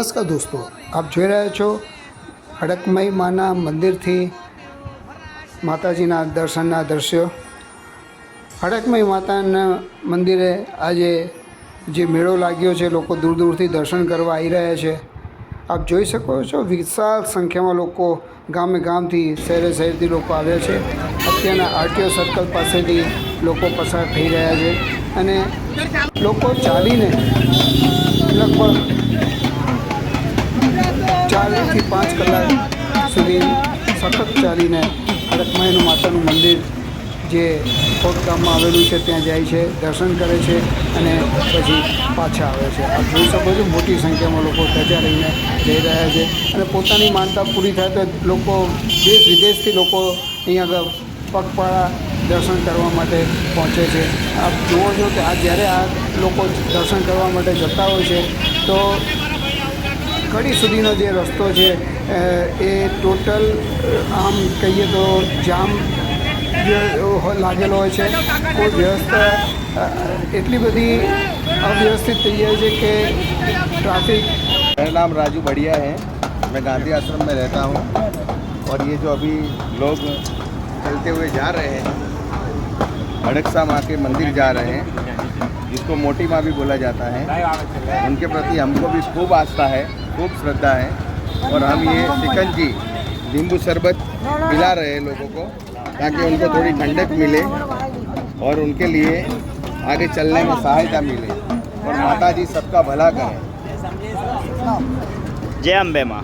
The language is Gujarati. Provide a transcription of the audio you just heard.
નમસ્કાર દોસ્તો, આપ જોઈ રહ્યા છો ખડકમય માના મંદિરથી માતાજીના દર્શનના દ્રશ્યો. ખડકમય માતાના મંદિરે આજે જે મેળો લાગ્યો છે, લોકો દૂર દૂરથી દર્શન કરવા આવી રહ્યા છે. આપ જોઈ શકો છો, વિશાળ સંખ્યામાં લોકો ગામે ગામથી, શહેરે શહેરથી લોકો આવ્યા છે. અત્યારના આરટીઓ સર્કલ પાસેથી લોકો પસાર થઈ રહ્યા છે. અને લોકો ચાલીને લગભગ ચારથી પાંચ કલાક સુધી સખત ચાલીને ખડકમાઈનું માતાનું મંદિર જે કોટ ગામમાં આવેલું છે, ત્યાં જાય છે, દર્શન કરે છે અને પછી પાછા આવે છે. આપ જોઈ શકો છો મોટી સંખ્યામાં લોકો ત્યાં રહીને જઈ રહ્યા છે અને પોતાની માનતા પૂરી થાય તો લોકો દેશ વિદેશથી લોકો અહીંયા આગળ પગપાળા દર્શન કરવા માટે પહોંચે છે. આપ જુઓ છો કે આ જ્યારે આ લોકો દર્શન કરવા માટે જતા હોય છે, તો કડી સુધીનો જે રસ્તો છે અ, એ ટોટલ આમ કહીએ તો જામ જે હો- લાગેલો હોય છે કોઈ વ્યવસ્થા અ, એટલી બધી અવ્યવસ્થિત થઈ જાય છે કે ટ્રાફિક मेरा नाम राजू बढ़िया है मैं गांधी आश्रम में रहता हूँ और ये जो अभी लोग चलते हुए जा रहे हैं हड़कसा माँ के मंदिर जा रहे हैं, जिसको मोटी माँ भी बोला जाता है। उनके प्रति हमको भी खूब आस्था है, खूब श्रद्धा है। और हम ये चिकन जी, नींबू शरबत पिला रहे हैं लोगों को, ताकि उनको थोड़ी ठंडक मिले और उनके लिए आगे चलने में सहायता मिले। और माता जी सबका भला करें। जय अम्बे माँ।